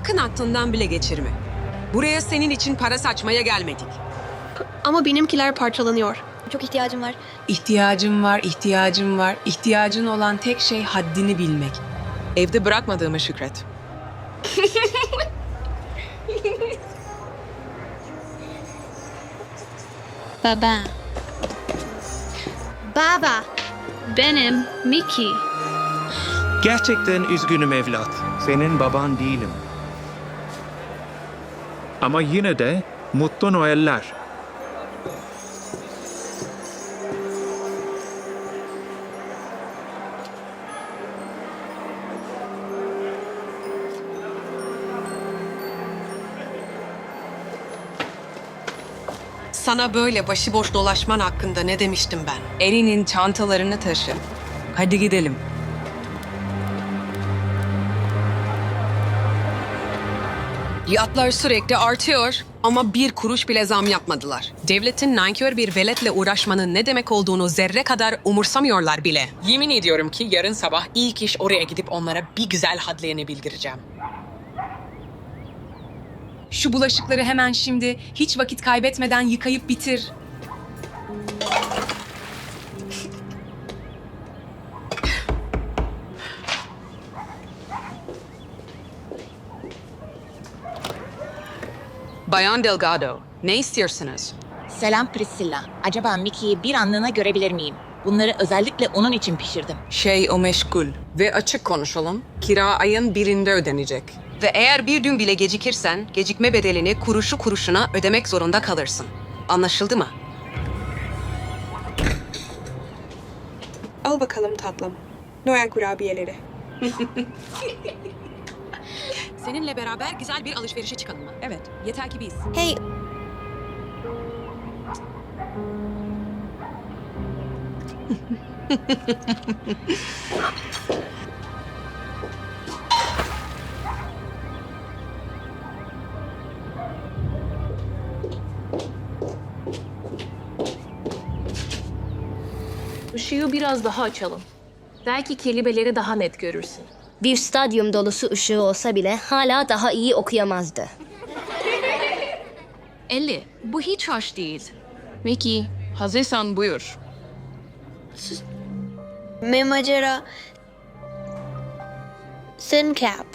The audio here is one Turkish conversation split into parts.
Sakın aklından bile geçirme. Buraya senin için para saçmaya gelmedik. Ama benimkiler parçalanıyor. Çok ihtiyacım var. İhtiyacım var, ihtiyacım var. İhtiyacın olan tek şey haddini bilmek. Evde bırakmadığıma şükret. Baba. Baba. Benim Mickey. Gerçekten üzgünüm evlat. Senin baban değilim. Ama yine de mutlu Noeller. Sana böyle başıboş dolaşman hakkında ne demiştim ben? Erin'in çantalarını taşı. Hadi gidelim. Fiyatlar sürekli artıyor ama bir kuruş bile zam yapmadılar. Devletin nankör bir veletle uğraşmanın ne demek olduğunu zerre kadar umursamıyorlar bile. Yemin ediyorum ki yarın sabah ilk iş oraya gidip onlara bir güzel hadlerini bildireceğim. Şu bulaşıkları hemen şimdi hiç vakit kaybetmeden yıkayıp bitir. Bayan Delgado, ne istiyorsunuz? Selam Priscilla. Acaba Mickey'i bir anlığına görebilir miyim? Bunları özellikle onun için pişirdim. Şey o meşgul. Ve açık konuşalım, kira ayın birinde ödenecek. Ve eğer bir gün bile gecikirsen, gecikme bedelini kuruşu kuruşuna ödemek zorunda kalırsın. Anlaşıldı mı? Al bakalım tatlım. Noel kurabiyeleri. Seninle beraber güzel bir alışverişe çıkalım mı? Evet, yeter ki biz. Hey. Işığı biraz daha açalım. Belki kelimeleri daha net görürsün. Bir stadyum dolusu ışığı olsa bile hala daha iyi okuyamazdı. Elli, bu hiç hoş değil. Mickey, hazırsan buyur. Me macera. Sun cap.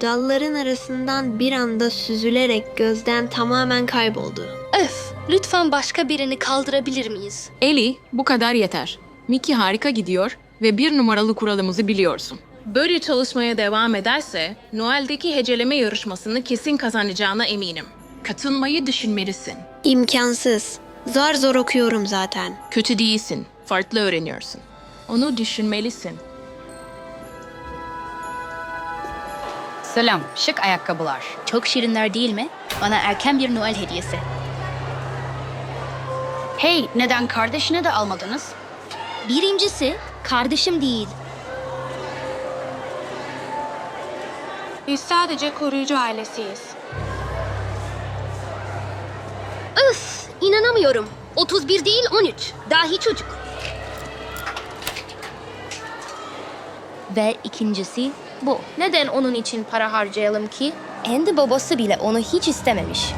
Dalların arasından bir anda süzülerek gözden tamamen kayboldu. Öf, lütfen başka birini kaldırabilir miyiz? Eli, bu kadar yeter. Mickey harika gidiyor ve bir numaralı kuralımızı biliyorsun. Böyle çalışmaya devam ederse Noel'deki heceleme yarışmasını kesin kazanacağına eminim. Katılmayı düşünmelisin. İmkansız. Zar zor okuyorum zaten. Kötü değilsin, farklı öğreniyorsun. Onu düşünmelisin. Selam, şık ayakkabılar. Çok şirinler değil mi? Bana erken bir Noel hediyesi. Hey, neden kardeşine de almadınız? Birincisi, kardeşim değil. Biz sadece koruyucu ailesiyiz. Öf, inanamıyorum. 31 değil 13. Dahi çocuk. Ve ikincisi bu. Neden onun için para harcayalım ki? Kendi babası bile onu hiç istememiş.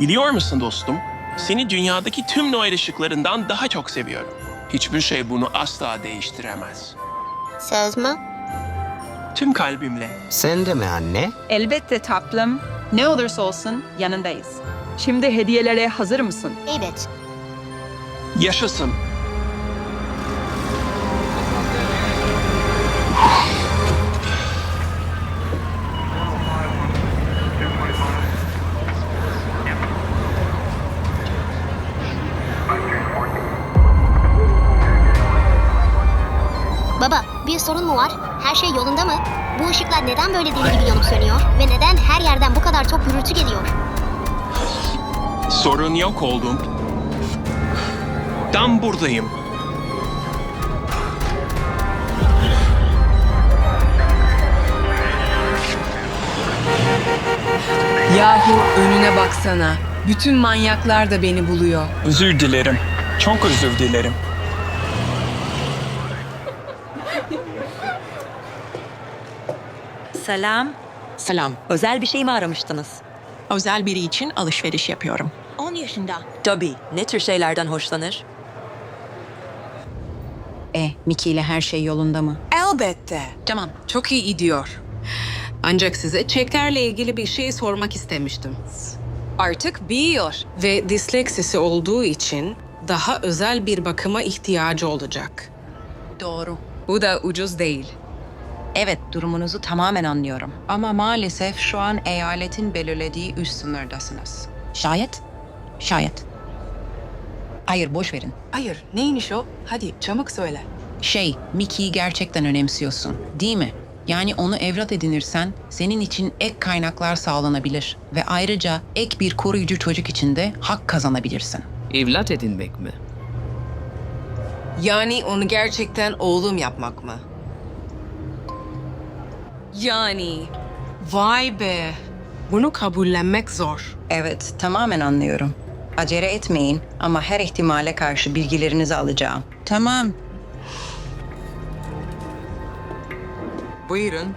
Biliyor musun dostum? Seni dünyadaki tüm Noel ışıklarından daha çok seviyorum. Hiçbir şey bunu asla değiştiremez. Söz mü? Tüm kalbimle. Sen de mi anne? Elbette tatlım. Ne olursa olsun yanındayız. Şimdi hediyelere hazır mısın? Evet. Yaşasın. Sorun mu var? Her şey yolunda mı? Bu ışıklar neden böyle deli gibi yanıp sönüyor? Ve neden her yerden bu kadar çok gürültü geliyor? Sorun yok oldum. Tam buradayım. Yahu önüne baksana. Bütün manyaklar da beni buluyor. Özür dilerim. Çok özür dilerim. Selam. Selam. Özel bir şey mi aramıştınız? Özel biri için alışveriş yapıyorum. 10 yaşında. Tabii. Ne tür şeylerden hoşlanır? E, Mickey ile her şey yolunda mı? Elbette. Tamam, çok iyi gidiyor. Ancak size çeklerle ilgili bir şey sormak istemiştim. Artık büyüyor ve disleksisi olduğu için daha özel bir bakıma ihtiyacı olacak. Doğru. Bu da ucuz değil. Evet, durumunuzu tamamen anlıyorum. Ama maalesef şu an eyaletin belirlediği üst sınırdasınız. Şayet? Şayet. Hayır, boş verin. Hayır, neymiş o? Hadi çabuk söyle. Şey, Mickey'i gerçekten önemsiyorsun, değil mi? Yani onu evlat edinirsen senin için ek kaynaklar sağlanabilir ve ayrıca ek bir koruyucu çocuk için de hak kazanabilirsin. Evlat edinmek mi? Yani onu gerçekten oğlum yapmak mı? Yani vay be. Bunu kabullenmek zor. Evet, tamamen anlıyorum. Acele etmeyin ama her ihtimale karşı bilgilerinizi alacağım. Tamam. Buyurun.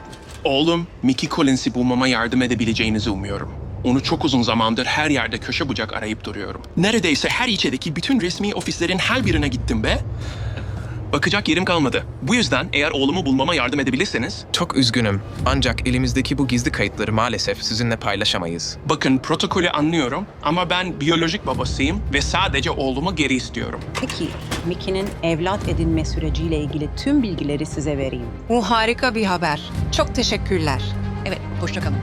Oğlum, Mickey Collins'i bulmama yardım edebileceğinizi umuyorum. Onu çok uzun zamandır her yerde köşe bucak arayıp duruyorum. Neredeyse her ilçedeki bütün resmi ofislerin her birine gittim be. Bakacak yerim kalmadı. Bu yüzden eğer oğlumu bulmama yardım edebilirseniz... Çok üzgünüm. Ancak elimizdeki bu gizli kayıtları maalesef sizinle paylaşamayız. Bakın protokolü anlıyorum ama ben biyolojik babasıyım ve sadece oğlumu geri istiyorum. Peki, Mickey'nin evlat edinme süreciyle ilgili tüm bilgileri size vereyim. Bu harika bir haber. Çok teşekkürler. Evet, hoşçakalın.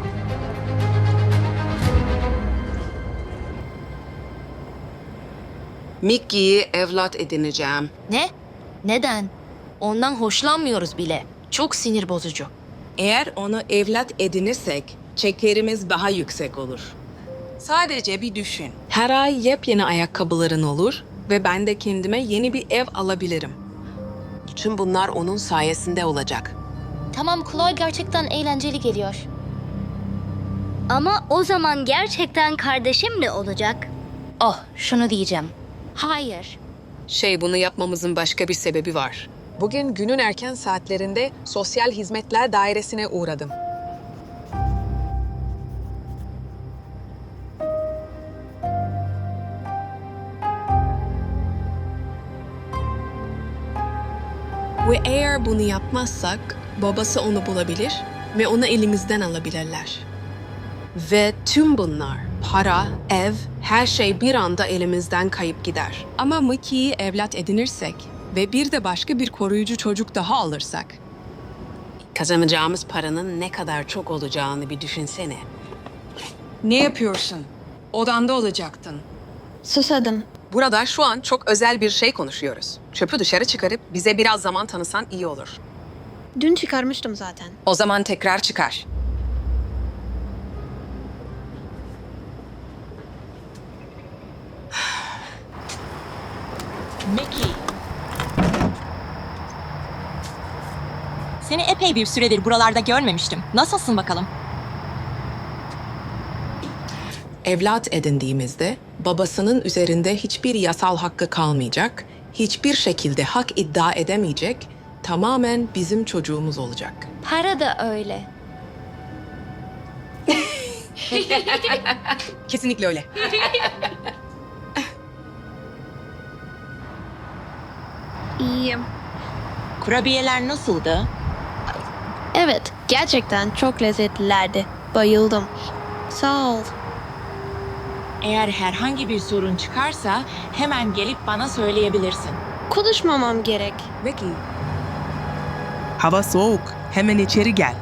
Mickey'i evlat edineceğim. Ne? Neden? Ondan hoşlanmıyoruz bile. Çok sinir bozucu. Eğer onu evlat edinirsek çeklerimiz daha yüksek olur. Sadece bir düşün. Her ay yepyeni ayakkabıların olur ve ben de kendime yeni bir ev alabilirim. Bütün bunlar onun sayesinde olacak. Tamam Chloe gerçekten eğlenceli geliyor. Ama o zaman gerçekten kardeşim ne olacak? Oh, şunu diyeceğim. Hayır. Şey bunu yapmamızın başka bir sebebi var. Bugün günün erken saatlerinde Sosyal Hizmetler Dairesi'ne uğradım. Ve eğer bunu yapmazsak babası onu bulabilir ve onu elimizden alabilirler. Ve tüm bunlar, para, ev, her şey bir anda elimizden kayıp gider. Ama Mickey'i evlat edinirsek ve bir de başka bir koruyucu çocuk daha alırsak, kazanacağımız paranın ne kadar çok olacağını bir düşünsene. Ne yapıyorsun? Odanda olacaktın. Susadım. Burada şu an çok özel bir şey konuşuyoruz. Çöpü dışarı çıkarıp bize biraz zaman tanısan iyi olur. Dün çıkarmıştım zaten. O zaman tekrar çıkar. Seni epey bir süredir buralarda görmemiştim. Nasılsın bakalım? Evlat edindiğimizde babasının üzerinde hiçbir yasal hakkı kalmayacak, hiçbir şekilde hak iddia edemeyecek, tamamen bizim çocuğumuz olacak. Para da öyle. Kesinlikle öyle. İyiyim. Kurabiyeler nasıldı? Evet, gerçekten çok lezzetlilerdi. Bayıldım. Sağ ol. Eğer herhangi bir sorun çıkarsa hemen gelip bana söyleyebilirsin. Konuşmamam gerek. Vicky. Hava soğuk. Hemen içeri gel.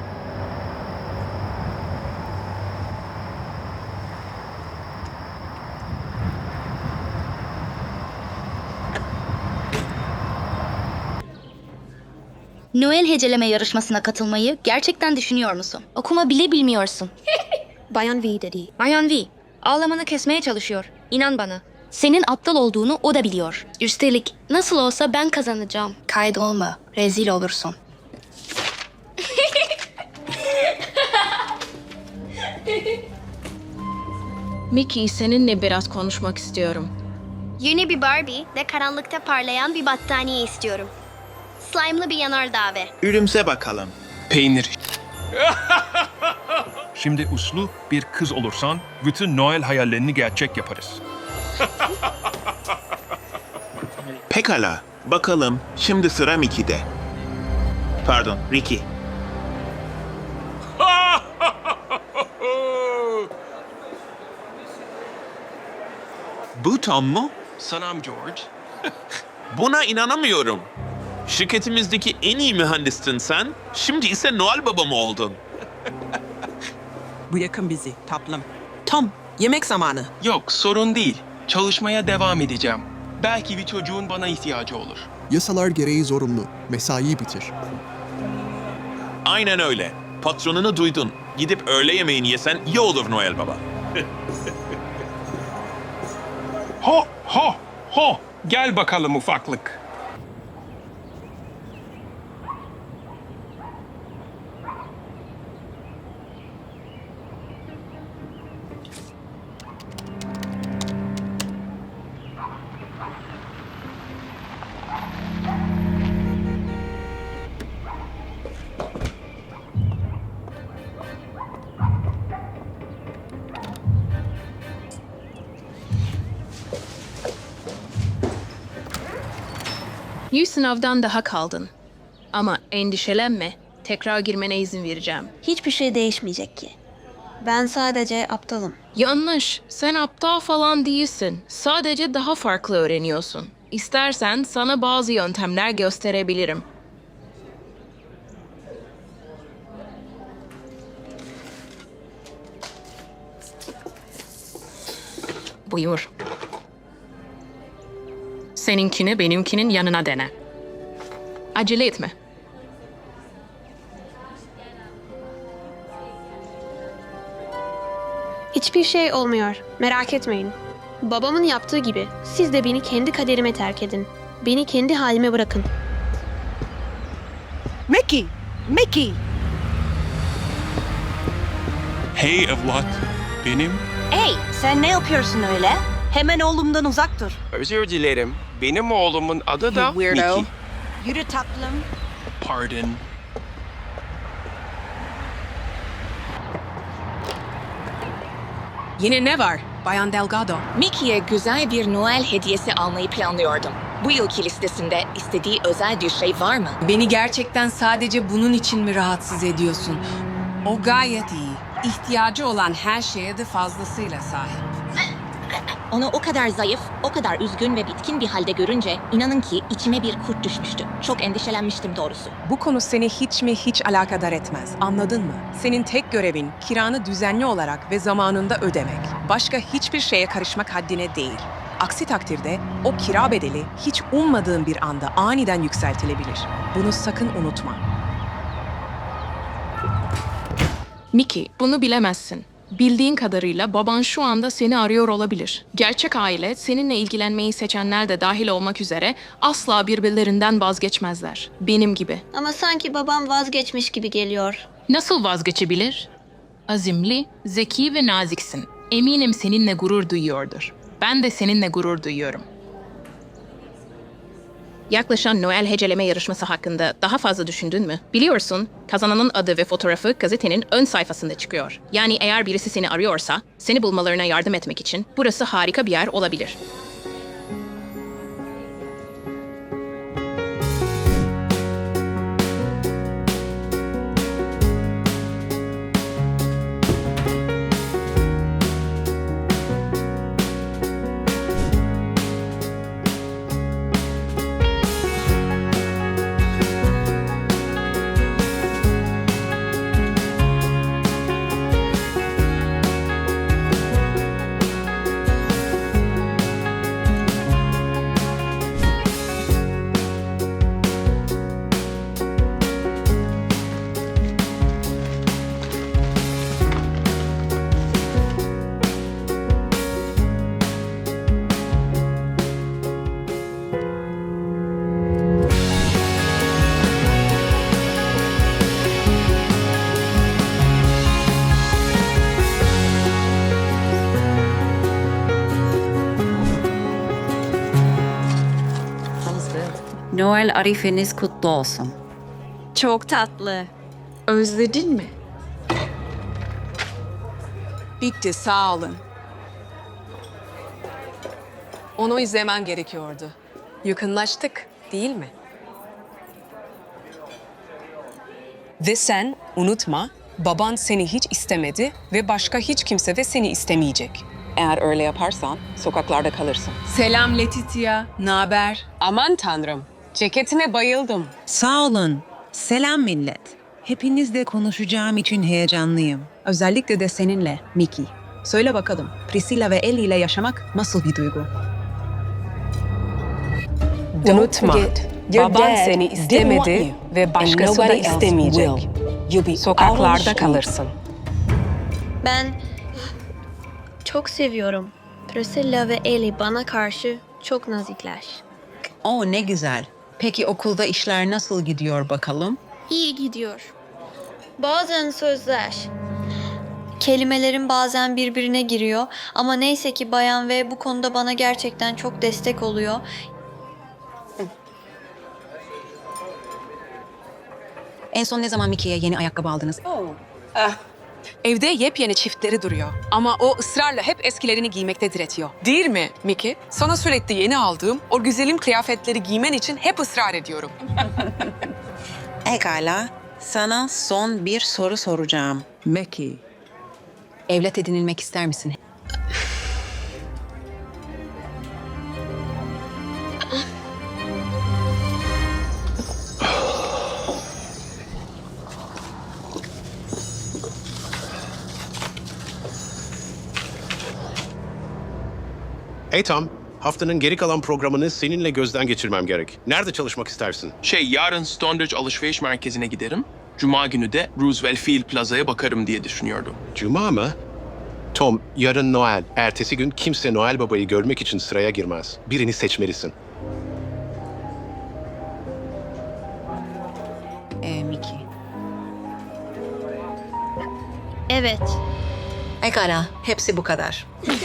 Noel heceleme yarışmasına katılmayı gerçekten düşünüyor musun? Okuma bile bilmiyorsun. Bayan V dedi. Bayan V, ağlamanı kesmeye çalışıyor. İnan bana. Senin aptal olduğunu o da biliyor. Üstelik nasıl olsa ben kazanacağım. Kaydolma, rezil olursun. Mickey seninle biraz konuşmak istiyorum. Yeni bir Barbie ve karanlıkta parlayan bir battaniye istiyorum. Slime'lı bir yanardağ ve Ürümse bakalım. Peynir. Şimdi uslu bir kız olursan bütün Noel hayallerini gerçek yaparız. Pekala. Bakalım. Şimdi sıra Mickey'de. Pardon, Ricky. Bu Tom mu? Sanam George. Buna inanamıyorum. Şirketimizdeki en iyi mühendistin sen. Şimdi ise Noel Baba mı oldun? Bu yakın bizi tatlım. Tom, yemek zamanı. Yok sorun değil. Çalışmaya devam edeceğim. Belki bir çocuğun bana ihtiyacı olur. Yasalar gereği zorunlu. Mesaiyi bitir. Aynen öyle. Patronunu duydun. Gidip öğle yemeğini yesen iyi olur Noel Baba. Ho ho ho. Gel bakalım ufaklık. Sınavdan daha kaldın. Ama endişelenme. Tekrar girmene izin vereceğim. Hiçbir şey değişmeyecek ki. Ben sadece aptalım. Yanlış. Sen aptal falan değilsin. Sadece daha farklı öğreniyorsun. İstersen sana bazı yöntemler gösterebilirim. Buyur. Seninkini benimkinin yanına dene. Acele etme. hiçbir şey olmuyor. Merak etmeyin. Babamın yaptığı gibi siz de beni kendi kaderime terk edin. Beni kendi halime bırakın. Mickey, Mickey. Hey evlat. Benim Hey, sen ne yapıyorsun öyle? Hemen oğlumdan uzak dur. Özür dilerim. Benim oğlumun adı da Weirdo. Mickey. Yürü tatlım. pardon. Yine ne var Bayan Delgado? Mickey'e güzel bir Noel hediyesi almayı planlıyordum. Bu yılki listesinde istediği özel bir şey var mı? Beni gerçekten sadece bunun için mi rahatsız ediyorsun? O gayet iyi. İhtiyacı olan her şeye de fazlasıyla sahip. Onu o kadar zayıf, o kadar üzgün ve bitkin bir halde görünce inanın ki içime bir kurt düşmüştü. Çok endişelenmiştim doğrusu. Bu konu seni hiç mi hiç alakadar etmez. Anladın mı? Senin tek görevin kiranı düzenli olarak ve zamanında ödemek. Başka hiçbir şeye karışmak haddine değil. Aksi takdirde o kira bedeli hiç ummadığın bir anda aniden yükseltilebilir. Bunu sakın unutma. Mickey, bunu bilemezsin. Bildiğin kadarıyla baban şu anda seni arıyor olabilir. Gerçek aile seninle ilgilenmeyi seçenler de dahil olmak üzere asla birbirlerinden vazgeçmezler. Benim gibi. Ama sanki babam vazgeçmiş gibi geliyor. Nasıl vazgeçebilir? Azimli, zeki ve naziksin. Eminim seninle gurur duyuyordur. Ben de seninle gurur duyuyorum. Yaklaşan Noel heceleme yarışması hakkında daha fazla düşündün mü? Biliyorsun, kazananın adı ve fotoğrafı gazetenin ön sayfasında çıkıyor. Yani eğer birisi seni arıyorsa, seni bulmalarına yardım etmek için burası harika bir yer olabilir. Noel arifeniz kutlu olsun. Çok tatlı. Özledin mi? Bitti, sağ olun. Onu izlemen gerekiyordu. Yakınlaştık, değil mi? Ve sen unutma, baban seni hiç istemedi ve başka hiç kimse de seni istemeyecek. Eğer öyle yaparsan sokaklarda kalırsın. Selam Letitia, ne haber? Aman tanrım, ceketime bayıldım. Sağ olun. Selam millet. Hepinizle konuşacağım için heyecanlıyım. Özellikle de seninle, Miki. Söyle bakalım, Priscilla ve Ellie ile yaşamak nasıl bir duygu? Unutma, baban seni istemedi ve başkası da istemeyecek. Sokaklarda kalırsın. Ben çok seviyorum. Priscilla ve Ellie bana karşı çok nazikler. O ne güzel. Peki okulda işler nasıl gidiyor bakalım? İyi gidiyor. Bazen sözler. Kelimelerim bazen birbirine giriyor ama neyse ki Bayan ve bu konuda bana gerçekten çok destek oluyor. En son ne zaman Mickey'e yeni ayakkabı aldınız? Evde yepyeni çiftleri duruyor. Ama o ısrarla hep eskilerini giymekte diretiyor. Değil mi Miki? Sana sürekli yeni aldığım o güzelim kıyafetleri giymen için hep ısrar ediyorum. Pekala. Sana son bir soru soracağım. Mickey. Evlat edinilmek ister misin? Hey Tom, haftanın geri kalan programını seninle gözden geçirmem gerek. Nerede çalışmak istersin? Şey yarın Stonebridge alışveriş merkezine giderim. Cuma günü de Roosevelt Field Plaza'ya bakarım diye düşünüyordum. Cuma mı? Tom, yarın Noel. Ertesi gün kimse Noel Baba'yı görmek için sıraya girmez. Birini seçmelisin. Ee, Mickey. Evet. Pekala. Hepsi bu kadar.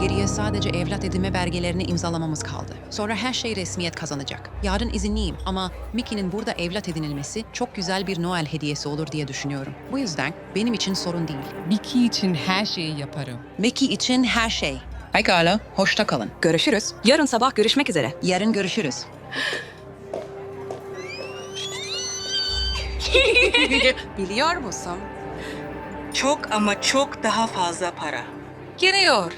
Geriye sadece evlat edinme belgelerini imzalamamız kaldı. Sonra her şey resmiyet kazanacak. Yarın izinliyim ama Mickey'nin burada evlat edinilmesi çok güzel bir Noel hediyesi olur diye düşünüyorum. Bu yüzden benim için sorun değil. Mickey için her şeyi yaparım. Mickey için her şey. Pekala. Hoşça kalın. Görüşürüz. Yarın sabah görüşmek üzere. Yarın görüşürüz. Biliyor musun? Çok ama çok daha fazla para. Geliyor.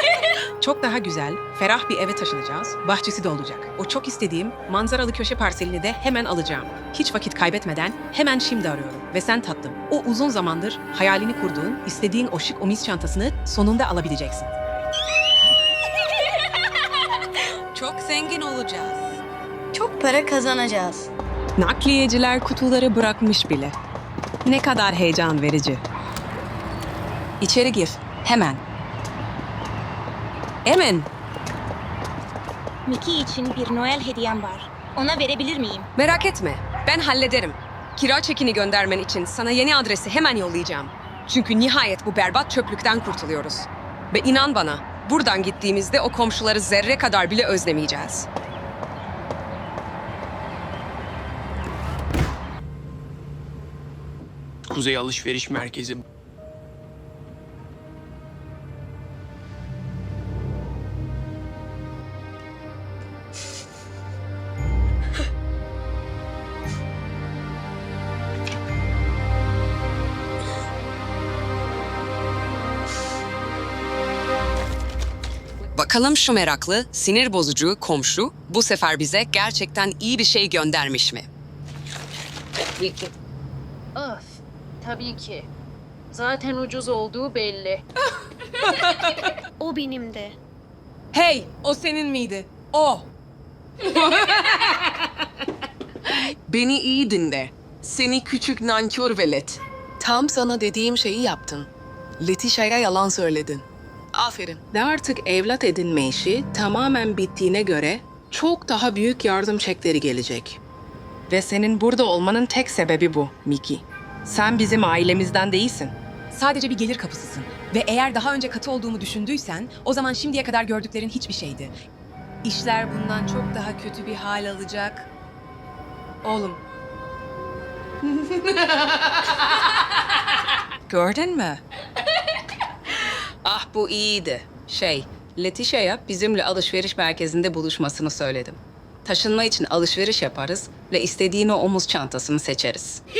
çok daha güzel, ferah bir eve taşınacağız. Bahçesi de olacak. O çok istediğim manzaralı köşe parselini de hemen alacağım. Hiç vakit kaybetmeden hemen şimdi arıyorum. Ve sen tatlım. O uzun zamandır hayalini kurduğun, istediğin o şık omis çantasını sonunda alabileceksin. Çok zengin olacağız. Çok para kazanacağız. Nakliyeciler kutuları bırakmış bile. Ne kadar heyecan verici. İçeri gir. Hemen. Hemen. Mickey için bir Noel hediyem var. Ona verebilir miyim? Merak etme. Ben hallederim. Kira çekini göndermen için sana yeni adresi hemen yollayacağım. Çünkü nihayet bu berbat çöplükten kurtuluyoruz. Ve inan bana, buradan gittiğimizde o komşuları zerre kadar bile özlemeyeceğiz. Kuzey Alışveriş Merkezi. Bakalım şu meraklı, sinir bozucu komşu bu sefer bize gerçekten iyi bir şey göndermiş mi? Öf, tabii ki. Zaten ucuz olduğu belli. O benim de. Hey, o senin miydi? O. Beni iyi dinle. Seni küçük nankör velet. Tam sana dediğim şeyi yaptın. Letişa'ya yalan söyledin. Aferin. Ve artık evlat edinme işi tamamen bittiğine göre çok daha büyük yardım çekleri gelecek. Ve senin burada olmanın tek sebebi bu, Miki. Sen bizim ailemizden değilsin. Sadece bir gelir kapısısın. Ve eğer daha önce katı olduğumu düşündüysen, o zaman şimdiye kadar gördüklerin hiçbir şeydi. İşler bundan çok daha kötü bir hal alacak. Oğlum. Gördün mü? Ah bu iyiydi. Şey, Letişa'ya bizimle alışveriş merkezinde buluşmasını söyledim. Taşınma için alışveriş yaparız ve istediğin o omuz çantasını seçeriz.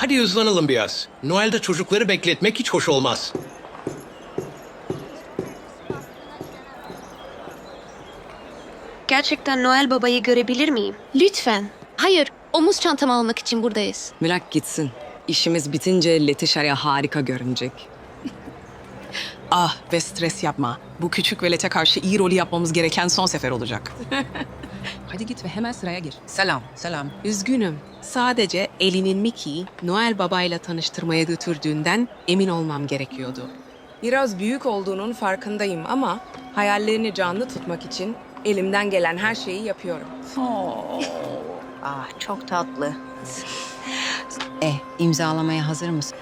Hadi hızlanalım biraz. Noel'de çocukları bekletmek hiç hoş olmaz. Gerçekten Noel Baba'yı görebilir miyim? Lütfen. Hayır, omuz çantamı almak için buradayız. Bırak gitsin. İşimiz bitince Letişa'ya harika görünecek. ah ve stres yapma. Bu küçük velete karşı iyi rolü yapmamız gereken son sefer olacak. Hadi git ve hemen sıraya gir. Selam. Selam. Üzgünüm. Sadece Elinin Mickey'i Noel babayla tanıştırmaya götürdüğünden emin olmam gerekiyordu. Biraz büyük olduğunun farkındayım ama hayallerini canlı tutmak için elimden gelen her şeyi yapıyorum. Ah çok tatlı. E, imzalamaya hazır mısın?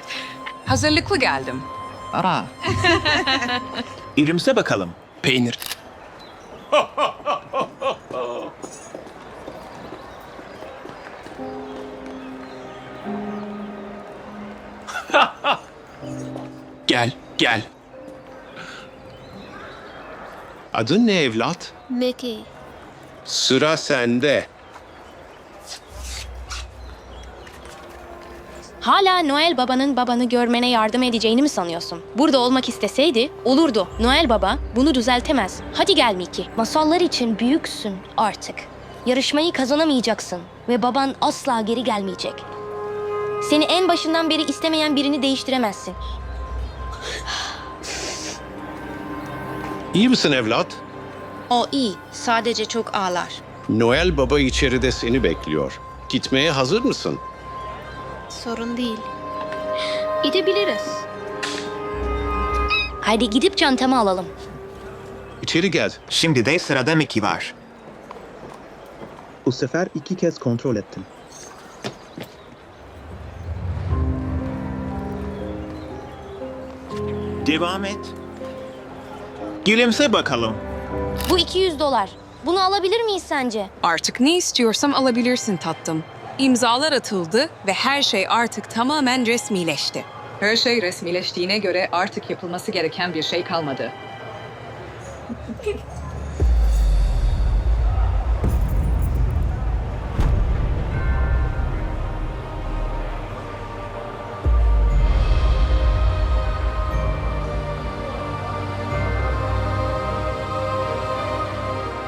Hazırlıklı geldim. Aa, İrimse bakalım. Peynir. gel. Adın ne evlat? Mickey. Sıra sende. Hala Noel Baba'nın babanı görmene yardım edeceğini mi sanıyorsun? Burada olmak isteseydi olurdu. Noel Baba bunu düzeltemez. Hadi gel Mickey. Masallar için büyüksün artık. Yarışmayı kazanamayacaksın ve baban asla geri gelmeyecek. Seni en başından beri istemeyen birini değiştiremezsin. İyi misin evlat? O iyi. Sadece çok ağlar. Noel Baba içeride seni bekliyor. Gitmeye hazır mısın? Sorun değil. Gidebiliriz. Hadi gidip çantamı alalım. İçeri gel. Şimdi de sırada Mickey var. Bu sefer iki kez kontrol ettim. Devam et. Gülümse bakalım. Bu 200 dolar. Bunu alabilir miyiz sence? Artık ne istiyorsam alabilirsin tatlım. İmzalar atıldı ve her şey artık tamamen resmileşti. Her şey resmileştiğine göre artık yapılması gereken bir şey kalmadı.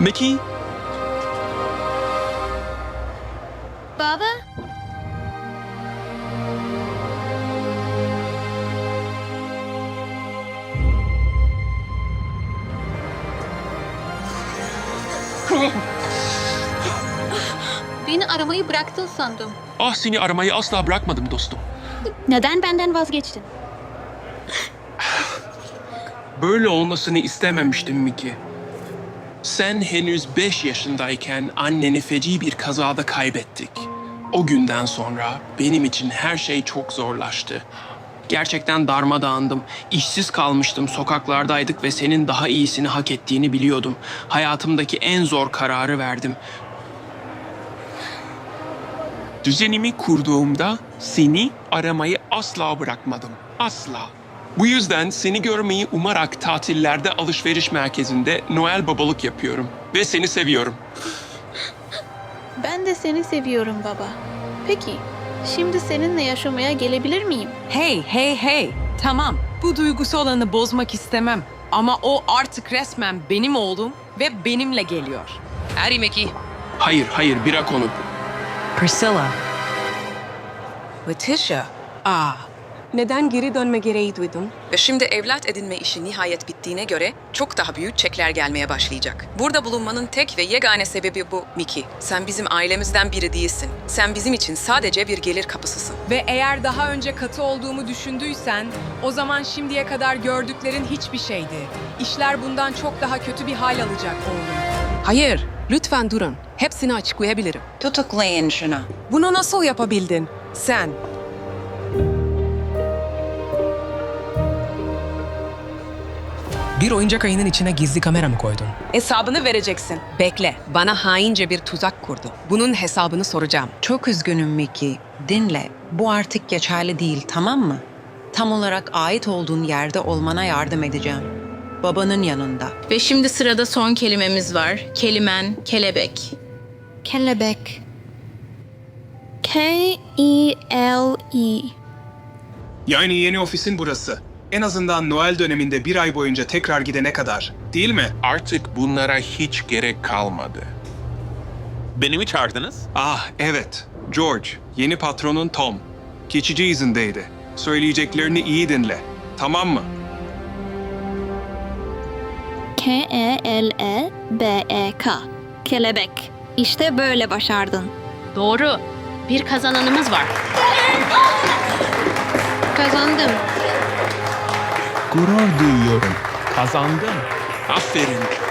Mickey, Baba? Beni aramayı bıraktın sandım. ah seni aramayı asla bırakmadım dostum. Neden benden vazgeçtin? Böyle olmasını istememiştim Mickey. Sen henüz 5 yaşındayken anneni feci bir kazada kaybettik. O günden sonra benim için her şey çok zorlaştı. Gerçekten darmadağındım. İşsiz kalmıştım, sokaklardaydık ve senin daha iyisini hak ettiğini biliyordum. Hayatımdaki en zor kararı verdim. Düzenimi kurduğumda seni aramayı asla bırakmadım. Asla. Bu yüzden seni görmeyi umarak tatillerde alışveriş merkezinde Noel babalık yapıyorum. Ve seni seviyorum. Ben de seni seviyorum baba. Peki, şimdi seninle yaşamaya gelebilir miyim? Hey, hey, hey. Tamam, bu duygusal olanı bozmak istemem. Ama o artık resmen benim oğlum ve benimle geliyor. Mickey. Hayır, hayır, bırak onu. Priscilla. Letitia. Ah, neden geri dönme gereği duydun? Ve şimdi evlat edinme işi nihayet bittiğine göre çok daha büyük çekler gelmeye başlayacak. Burada bulunmanın tek ve yegane sebebi bu Miki. Sen bizim ailemizden biri değilsin. Sen bizim için sadece bir gelir kapısısın. Ve eğer daha önce katı olduğumu düşündüysen, o zaman şimdiye kadar gördüklerin hiçbir şeydi. İşler bundan çok daha kötü bir hal alacak oğlum. Hayır, lütfen durun. Hepsini açıklayabilirim. Tutuklayın şunu. Bunu nasıl yapabildin? Sen. Bir oyuncak ayının içine gizli kamera mı koydun? Hesabını vereceksin. Bekle, bana haince bir tuzak kurdu. Bunun hesabını soracağım. Çok üzgünüm Mickey. Dinle. Bu artık geçerli değil, tamam mı? Tam olarak ait olduğun yerde olmana yardım edeceğim. Babanın yanında. Ve şimdi sırada son kelimemiz var. Kelimen kelebek. Kelebek. K-E-L-E. Yani yeni ofisin burası. En azından Noel döneminde bir ay boyunca tekrar gidene kadar. Değil mi? Artık bunlara hiç gerek kalmadı. Beni mi çağırdınız? Ah evet. George, yeni patronun Tom. Geçici izindeydi. Söyleyeceklerini iyi dinle. Tamam mı? K-E-L-E-B-E-K. Kelebek. İşte böyle başardın. Doğru. Bir kazananımız var. Kazandım. Gurur duyuyorum. Kazandın. Aferin.